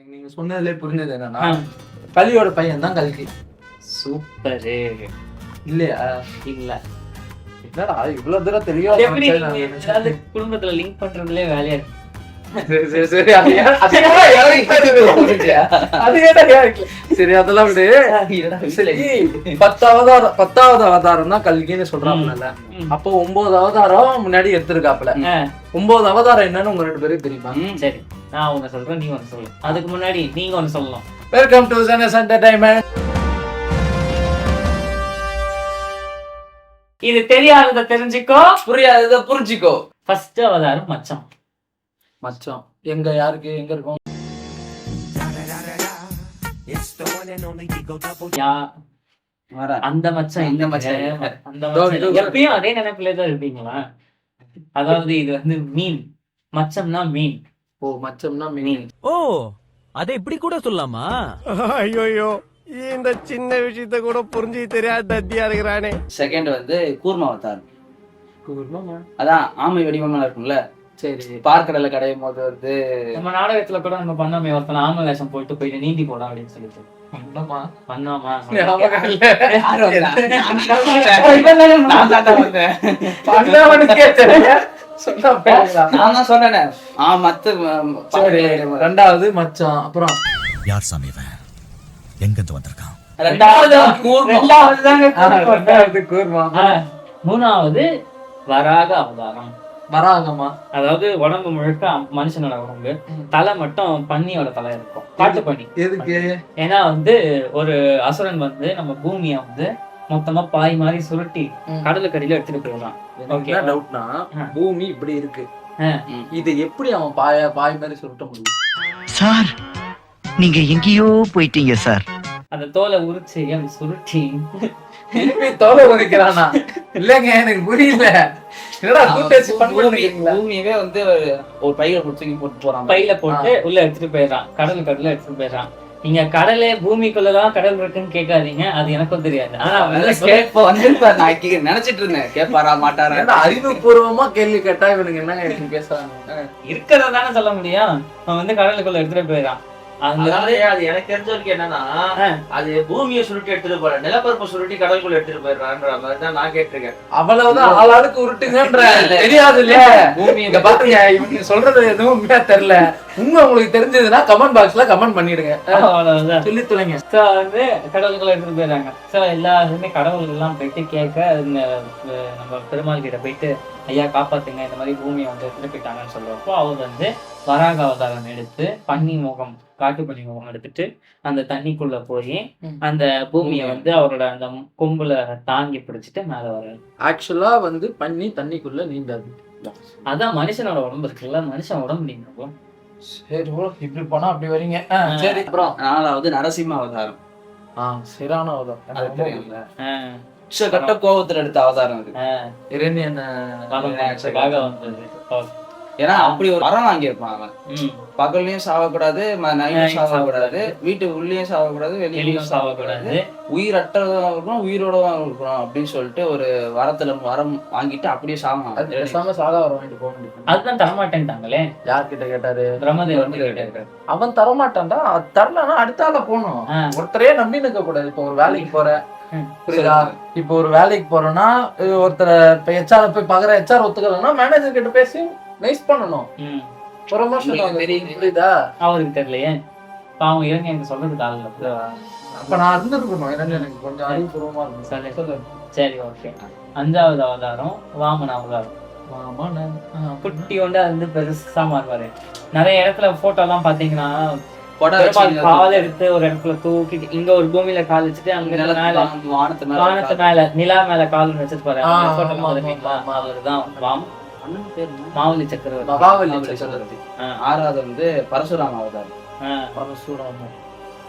எனக்கு நீங்க சொன்னதுலே புரிஞ்சது என்னன்னா. கலியோட பையன் தான் கல்கி. சூப்பரு. இல்லையா? இல்ல. என்னடா இவ்வளவு தூரம் தெரியும் குடும்பத்துல லிங்க் பண்றதுலயே வேலையா இருக்கு? சரி அதெல்லாம் விடு சரி பத்து அவதாரம் பத்தாவது அவதாரம் தான் கல்கின்னு சொல்றாங்கல்ல. அப்போ ஒன்பது அவதாரம் முன்னாடி எடுத்திருக்காப்ல ஒன்பது அவதாரம் என்னன்னு உங்க ரெண்டு பேரும் தெரியுமா சரி நான் ஒண்ணு சொல்றேன் நீ ஒண்ணு சொல்லு அதுக்கு முன்னாடி நீங்க ஒண்ணு சொல்லணும் வெல்கம் டு சனஸ் என்டர்டைன்மெண்ட் இது தெரியாதத தெரிஞ்சுக்கோ புரியாதத புரிஞ்சுக்கோ ஃபர்ஸ்ட் அவதாரம் மச்சான் மச்சான். எங்க யாருக்கு? எங்க இருக்கும்? அந்த மச்சான் அந்த இந்த மச்சான் இல்ல. அந்த மச்சான். எப்பயும் அதே நினைப்புல தான் இருப்பீங்களா? அதாவது இது வந்து மீன். மச்சம்னா மீன். ஓ மச்சம்னா மீன். ஓ அதை இப்படி கூட சொல்லலாமா? ஐயோயோ இந்த சின்ன விஷயத்த கூட புரிஞ்சு தெரியாத தத்தியா இருக்கிறானே. செகண்ட் வந்து கூர்ம கூர்மமா? அதான் ஆமை வடிவமா இருக்கும்ல. சரி. பார்க்கடல கடையும் போது வந்து நம்ம நாடகத்துல கூட நம்ம பண்ணோமே ஒருத்தன் வேஷம் போயிட்டு போயிட்டு நீந்தி போடா அப்படின்னு சொல்லிட்டு. பண்ணமா? பண்ணோமா. நான் தான் சொன்னேனே. ஆ மத்த ரெண்டாவது மச்சான் அப்புறம். யார் சாமி இவன்? வந்திருக்கான்? ரெண்டாவது கூர்மா. ஆ, மூணாவது வராக அவதாரம். வராகமா? அதாவது உடம்பு முழுக்க மனுஷனோட உடம்பு தலை மட்டும் பன்னியோட தலை இருக்கும். காட்டு பன்னி. எதுக்கு? ஏன்னா வந்து ஒரு அசுரன் வந்து நம்ம பூமியை வந்து மொத்தமா பாய் மாதிரி சுருட்டி ம். கடலுக்கு அடியில எடுத்துட்டு போயிடலாம் டவுட்னா. பூமி இப்படி இருக்கு. இது எப்படி அவன் பாய பாய் மாதிரி சுருட்ட முடியும்? சார் நீங்க எங்கேயோ போயிட்டீங்க சார். அந்த தோலை உரிச்சு அப்படி சுருட்டி. தோலை உரிக்கிறானா? இல்லங்க எனக்கு புரியல. என்னடா கூட்டேசி பூமியவே வந்து ஒரு- பையில போட்டு போட்டு போறான். பையில போட்டு உள்ள எடுத்துட்டு போயிடுறான். கடல் கடல்ல எடுத்துட்டு போயிடுறான். நீங்க கடலே பூமிக்குள்ளதான் கடல் இருக்குன்னு கேட்காதீங்க. அது எனக்கும் தெரியாது. ஆனா வந்து கேட்ப வந்திருப்பாரு. நான் கே- நினைச்சிட்டு இருந்தேன். கேட்பாரா மாட்டாரா? என்ன அறிவுபூர்வமா கேள்வி கேட்டா இவனுங்க என்ன பேசுறாங்க இருக்கிறத தானே சொல்ல முடியும். அவன் வந்து கடலுக்குள்ள எடுத்துட்டு போயிடறான். அதாவது அது எனக்கு தெரிஞ்ச வரைக்கும் என்னன்னா. அது பூமியை சுருட்டி எடுத்துட்டு போற நிலப்பரப்பை சுருட்டி கடலுக்குள்ள எடுத்துட்டு போயிடுறான்ற மாதிரி தான் நான் கேட்டிருக்கேன். அவ்வளவுதான் ஆளாளுக்கு உருட்டுங்கன்ற தெரியாது இல்லையா பூமி சொல்றது எதுவும் உண்மையா தெரியல. உண்மை உங்களுக்கு தெரிஞ்சதுன்னா கமெண்ட் பாக்ஸ்ல கமெண்ட் பண்ணிடுங்க. சொல்லி தொலைங்க. So வந்து கடலுக்குள்ள எடுத்துட்டு போயிடுறாங்க. ஸோ எல்லாருமே கடவுள் எல்லாம் போயிட்டு கேட்க நம்ம பெருமாள் கிட்ட போயிட்டு ஐயா காப்பாத்துங்க. இந்த மாதிரி பூமியை வந்து எடுத்துட்டு போயிட்டாங்கன்னு சொல்றப்போ அவர் வந்து வராக அவதாரம் எடுத்து பன்னி முகம் காட்டு பன்னி முகம் எடுத்துட்டு அந்த தண்ணிக்குள்ள போய். அந்த பூமியை வந்து அவரோட அந்த கொம்புல தாங்கி பிடிச்சிட்டு மேல வர்றாரு. ஆக்சுவலா வந்து பண்ணி தண்ணிக்குள்ள நீந்தாது அதான் மனுஷனோட உடம்பு இருக்குல்ல. மனுஷன் உடம்பு நீங்க சரி bro, இப்படி போனா அப்படி வரீங்க. சரி. அப்புறம் நாலாவது நரசிம்ம அவதாரம். ஆ சரியான அவதாரம். அது தெரியும்ல. உச்சகட்ட கோபத்துல எடுத்த அவதாரம் அது. காக வந்தது. ஏன்னா அப்படி ஒரு வரம் வாங்கியிருப்பான் அவன். பகல்லையும் சாவக்கூடாது நைட்டும் சாவக்கூடாது வீட்டு உள்ளேயும் சாவக்கூடாது வெளியும் சாவக்கூடாது. உயிரற்றதான் இருக்கணும் உயிரோட இருக்கணும் அப்படின்னு சொல்லிட்டு ஒரு வரத்துல வரம் வாங்கிட்டு அப்படியே சாவான் பேசாம சாகா வர வாங்கிட்டு போக முடியும் அதுதான் தரமாட்டேன்ட்டாங்களே. யார்கிட்ட கேட்டாரு? பிரம்மதேவன் கேட்டாரு. அவன் தரமாட்டான்டா அது தரலன்னா அடுத்த ஆள போகணும். ஒருத்தரையே நம்பி நிற்க கூடாது இப்போ ஒரு வேலைக்கு போற. புரியுதா? இப்போ ஒரு வேலைக்கு போறோம்னா ஒருத்தரை இப்ப ஹெச்ஆர் போய் பாக்குற ஹெச்ஆர் ஒத்துக்கலன்னா மேனேஜர் கிட்ட பேசி நைஸ் பண்ணணும். ம். ப்ரொமோஷன். புரியுதா? அவருக்கு தெரியலையே. பாவம் இறங்க எனக்கு சொல்றதுக்கு ஆள் இல்ல. அப்ப நான் இருந்திருக்கணும் ஏன்னா எனக்கு கொஞ்சம் அறிவுபூர்வமா இருக்கும் சரி. ஓகே அஞ்சாவது அவதாரம் வாமன அவதாரம். குட்டி அது வந்து பெருசா மாறுவாரு. நிறைய இடத்துல போட்டோ எல்லாம் பாத்தீங்கன்னா காலை எடுத்து ஒரு இடத்துல தூக்கிட்டு இங்க ஒரு பூமியில கால் வச்சுட்டு அங்க வானத்து மேல நிலா மேல கால் ஆமா. அவர்தான். வாம்? மாவலி சக்கரவர்த்தி. மகாவலி மாவலி சக்கரவர்த்தி. ஆறாவது வந்து பரசுராம அவதாரம். பரசுராம.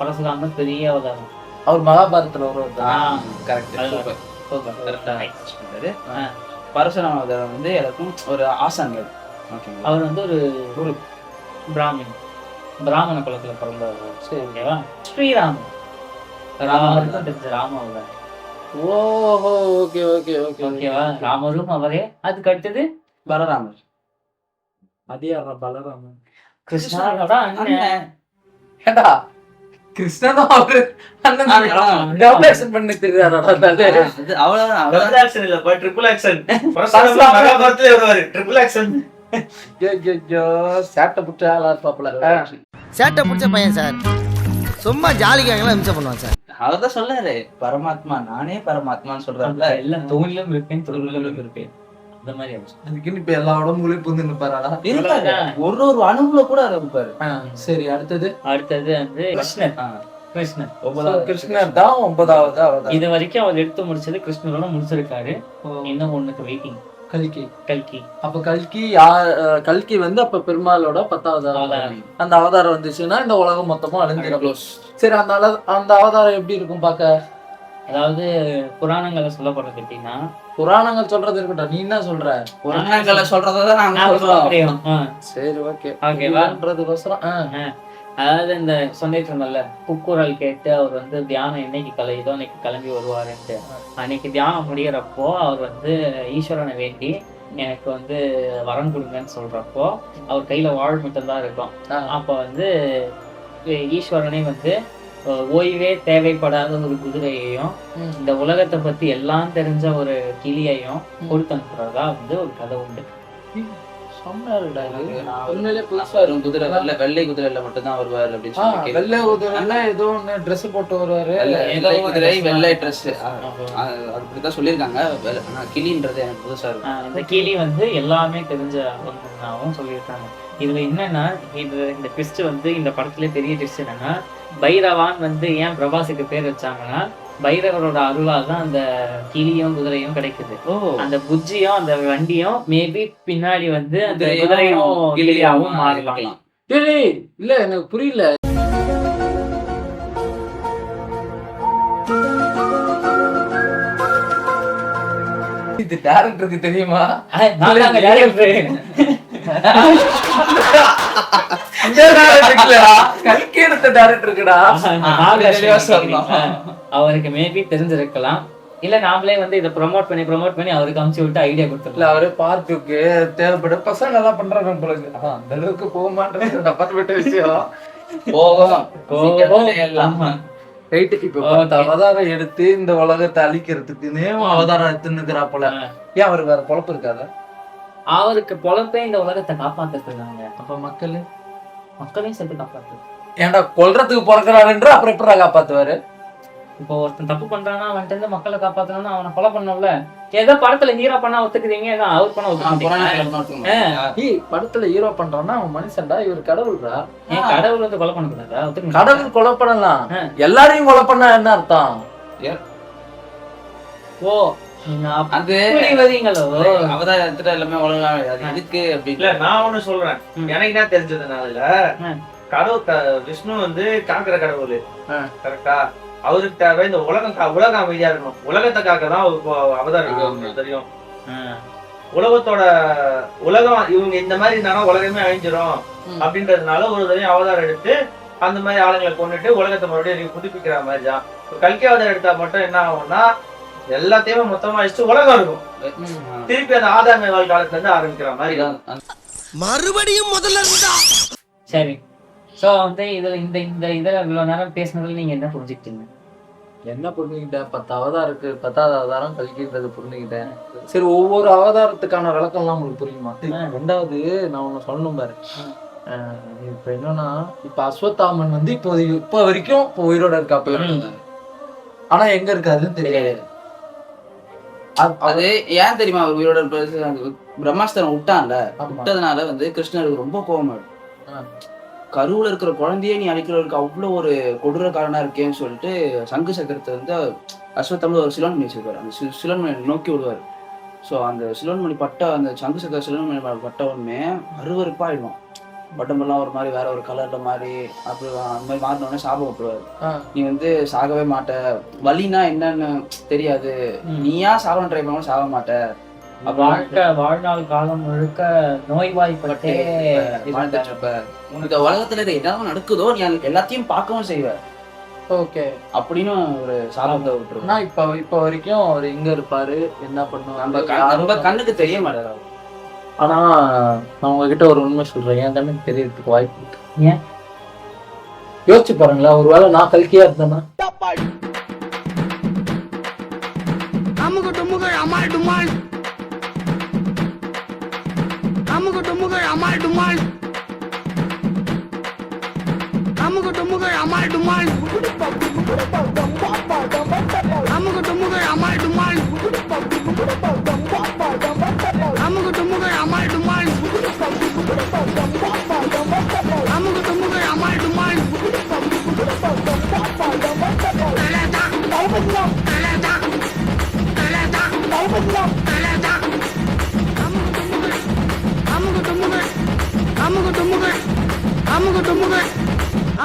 பரசுராமன் பெரிய அவதாரம். அவர் மகாபாரதத்துல ஒரு கரெக்ட். சூப்பர். சொன்னாரு ஆ. பரசுராம அவதாரம் வந்து எனக்கும் ஒரு ஆசான்கள். அவர் வந்து ஒரு குரு பிராமின் பிராமண குலத்துல பிறந்தவர். சரி. ஓகேவா? ஸ்ரீராமன் ராமர் தான் தெரிஞ்ச ராம அவதாரம். ஓஹோ ஓகே ஓகே ஓகே. ஓகேவா? ராமரும் அவரே. அதுக்கு அடுத்தது பலராமர். அது யாரா பலராமன் கிருஷ்ணாவோட அண்ணன். கிருஷ்ணனும் அவரு? அண்ணன் பண்ணி தெரியாதா அது அவ்வளவுதான் அவ்வளவுதான். டபுள் ஆக்ஷன் இல்ல பட் ட்ரிபிள் ஆக்ஷன் மகாபாரத்துல வருவாரு ட்ரிபிள் ஆக்ஷன் ஐயோ சேட்டை புட்டு ஆளா இருப்பாப்புல. ஆ. சேட்டை பிடிச்ச பையன் சார். சும்மா ஜாலிக்காகலாம் இம்சை பண்ணுவான் சார். அவர் தான் சொல்றாரு பரமாத்மா நானே பரமாத்மான்னு சொல்றாருல எல்லாம் தோணிலும் இருப்பேன் தொழிலும் இருப்பேன். அந்த மாதிரி ஆச்சு. அதுக்குன்னு இப்ப எல்லா உடம்புலையும் புந்து நிப்பாரா இருக்காரு ஒரு ஒரு அணுகுல கூட இருப்பாரு சரி அடுத்தது? அடுத்தது வந்து கிருஷ்ணர். கிருஷ்ணர். So, கிருஷ்ணர் தான் ஒன்பதாவது இது வரைக்கும் அவர் எடுத்து முடிச்சது கிருஷ்ணரோட முடிச்சிருக்காரு. இன்னும் ஒண்ணுக்கு வெயிட்டிங் கல்கி. கல்கி. அப்ப கல்கி யா- அஹ் கல்கி வந்து அப்ப பெருமாளோட பத்தாவது அவதாரம். அந்த அவதாரம் வந்துச்சுன்னா இந்த உலகம் மொத்தமும் அழிஞ்சிடும் சரி அந்த அந்த அவதாரம் எப்படி இருக்கும் பாக்க அதாவது புராணங்கள்ல சொல்லப்படுறது எப்படின்னா புராணங்கள் சொல்றது இருக்கட்டும். நீ என்ன சொல்ற? புராணங்களை சொல்றதான் நாங்க சொல்றோம். சரி ஓகே. ஓகேவா? ஓகேவான்றதுக்கோசரம் அதாவது இந்த சொல்லிட்டு இருந்தோம்ல குக்குரல் கேட்டு அவர் வந்து தியானம் என்னைக்கு கலையுதோ அன்னைக்கு கிளம்பி வருவாருன்ட்டு. அன்னைக்கு தியானம் முடியறப்போ அவர் வந்து ஈஸ்வரனை வேண்டி எனக்கு வந்து வரம் கொடுங்கன்னு சொல்றப்போ அவர் கையில வாழ் மட்டும்தான் இருக்கும். அப்ப வந்து ஈஸ்வரனே வந்து ஓய்வே தேவைப்படாத ஒரு குதிரையையும். இந்த உலகத்தை பத்தி எல்லாம் தெரிஞ்ச ஒரு கிளியையும் கொடுத்து அனுப்புறதா வந்து ஒரு கதை உண்டு. உண்மையிலே புதுசா குதிரை வெள்ளை வெள்ளை குதிரையில மட்டும் தான் வருவாரு அப்படின்னு வெள்ளை உதவில ஏதோ ஒண்ணு Dress போட்டு வருவாரு. வெள்ளை குதிரை வெள்ளை ட்ரெஸ். அப்படிதான் சொல்லியிருக்காங்க. வெள்ளை- ஆனா கிளின்றது எனக்கு புதுசா இருக்கும் இந்த கிளி வந்து எல்லாமே தெரிஞ்ச சொல்லியிருக்காங்க. இதுல என்னன்னா இது இந்த ட்விஸ்ட் வந்து இந்த படத்துல பெரிய ட்விஸ்ட் என்னன்னா பைரவான் வந்து ஏன் பிரபாஸுக்கு பேர் வச்சாங்கன்னா பைரவரோட அருளால் தான் அந்த கிளியும் குதிரையும் கிடைக்குது. அந்த புஜ்ஜியும் அந்த வண்டியும் மேபி பின்னாடி வந்து அந்த குதிரையும் கிளியாவும் மாறலாம். இல்ல எனக்கு புரியல. இது டேரக்டருக்கு தெரியுமா? கல்கி எடுத்த. ஆஹ் அவருக்கு மேபி தெரிஞ்சிருக்கலாம். இல்ல நாமளே வந்து இதை ப்ரோமோட் பண்ணி ப்ரோமோட் பண்ணி அவருக்கு அமுச்சு விட்டு ஐடியா இல்ல கொடுத்துருக்கலாம் அவரு பார்க்குக்கு தேவைப்படும் பசங்க எல்லாம் பண்றாங்க போல. ஆனா, அந்த அளவுக்கு போக மாட்டேன் அப்பாற்பட்ட விஷயம். போகும் ஆமா. ரைட் இப்ப அவதாரம் எடுத்து இந்த உலகத்தை அழிக்கிறதுக்குன்னே அவதாரம் எடுத்துன்னுக்குறாப்புல ஏன் அவருக்கு வேற பொழப்பு இருக்காதா? அவருக்கு பொழப்பே இந்த உலகத்தை காப்பாத்துறாங்க அப்ப மக்கள் மக்களையும் சேர்த்து காப்பாத்து. ஏன்டா கொல்றதுக்கு பிறக்கிறாருன்ற அப்புறம் எப்படி காப்பாத்துவாரு? இப்போ ஒருத்தன் தப்பு பண்றானா அவன்கிட்ட இருந்து மக்களை காப்பாத்தணும்னா அவனை கொலை பண்ணணும்ல. ஏதோ படத்துல ஹீரோ பண்ணா ஒத்துக்குறீங்க ஏதோ அவர் பண்ண ஒத்துக்கிறீங்க. படத்துல ஹீரோ பண்றான்னா அவன் மனுஷன்டா இவர் கடவுள்டா ஏன் கடவுள் வந்து கொலை பண்ணக்கூடாதா? கடவுள் கொலை பண்ணலாம். எல்லாரையும் கொலை பண்ணா என்ன அர்த்தம்? ஓ எடுத்துட்டு எல்லாமே அது எதுக்கு இல்ல அப்படின்னு நான் ஒண்ணு சொல்றேன். எனக்கு என்ன தெரிஞ்சதுனால. கடவுள் க- விஷ்ணு வந்து காக்கிற கடவுள். கரெக்டா? அவருக்கு தேவை இந்த உலகம் கா- உலகம் அமைதியா இருக்கணும். உலகத்தை காக்க தான் அவருக்கு அவதாரம் தெரியும். உலகத்தோட உலகம் இவங்க இந்த மாதிரி இருந்தாலும் உலகமே அழிஞ்சிரும். அப்படின்றதுனால ஒரு தடவை அவதாரம் எடுத்து அந்த மாதிரி ஆளுங்களை கொண்டுட்டு உலகத்தை மறுபடியும் புதுப்பிக்கிற மாதிரி தான். கல்கி அவதாரம் எடுத்தா மட்டும் என்ன ஆகும்னா எல்லாத்தையுமே மொத்தமா அழிச்சு உலகம் இருக்கும். திருப்பி அந்த ஆதாம வாழ் காலத்துல இருந்து ஆரம்பிக்கிற மாதிரி தான் மறுபடியும் முதல்ல இருந்தா? சரி. சோ வந்து இதுல இந்த இந்த இதுல இவ்வளவு நேரம் பேசுனதுல நீங்க என்ன புரிஞ்சுக்கிட்டீங்க? என்ன புரிஞ்சுக்கிட்டேன்? பத்து அவதாரம் இருக்கு பத்தாவது அவதாரம் கல்கின்றது புரிஞ்சுக்கிட்டேன். சரி ஒவ்வொரு அவதாரத்துக்கான விளக்கம்லாம் உங்களுக்கு புரியுமா. ரெண்டாவது நான் ஒண்ணு சொல்லணும் பாரு. இப்ப என்னன்னா இப்ப அஸ்வத்தாமன் வந்து இப்போ இப்ப வரைக்கும் இப்போ உயிரோட இருக்காப்புல. ஆனா எங்க இருக்காருன்னு தெரியாது. அது- ஏன் தெரியுமா அவர் உயிரோட பிரம்மாஸ்திரம் விட்டான்ல. விட்டதுனால வந்து கிருஷ்ணருக்கு ரொம்ப கோபம். கருவுல இருக்கிற குழந்தையே நீ அழிக்கிறவருக்கு அவ்வளவு ஒரு கொடூரக்காரனா இருக்கேன்னு சொல்லிட்டு சங்கு சக்கரத்தை வந்து அஸ்வத்தமிழ் ஒரு சிலோன்மணி வச்சிருக்காரு அந்த சிலோன்மணி நோக்கி விடுவார். ஸோ அந்த சிலோன்மணி பட்ட அந்த சங்கு சக்கர சிலோன்மணி பட்ட உடனே அருவருப்பாயிடும் உடம்பெல்லாம் ஒரு மாதிரி வேற ஒரு கலர்ல மாதிரி அப்படி அந்த மாதிரி மாறின உடனே சாபம் விட்டுருவாரு. நீ வந்து சாகவே மாட்ட. வலினா என்னன்னு தெரியாது. நீயா சாகணும் ட்ரை பண்ணாலும் சாக மாட்ட. வாழ்க்கை வாழ்நாள் காலம் முழுக்க நோய்வாய்ப்பட்டே வாழ்ந்துட்டு இருப்ப. இந்த உலகத்துல என்னதான் நடக்குதோ நீ எல்லாத்தையும் பார்க்கவும் செய்வ. ஓகே. அப்படின்னு ஒரு சாபத்தை விட்டுருவோம் இப்ப இப்ப வரைக்கும் அவர் எங்க இருப்பாரு என்ன பண்ணுவாரு நம்ம கண்- நம்ம கண்ணுக்கு தெரிய மாட்டாரு. ஆனா நான் உங்ககிட்ட ஒரு உண்மை சொல்றேன். என் கண்ணுக்கு தெரியறதுக்கு வாய்ப்பு இருக்கு. ஏன்? யோசிச்சு பாருங்களேன். ஒருவேளை நான் கல்கியா இருந்தேன்னா? அமுக டுமுக அமால் டுமால்.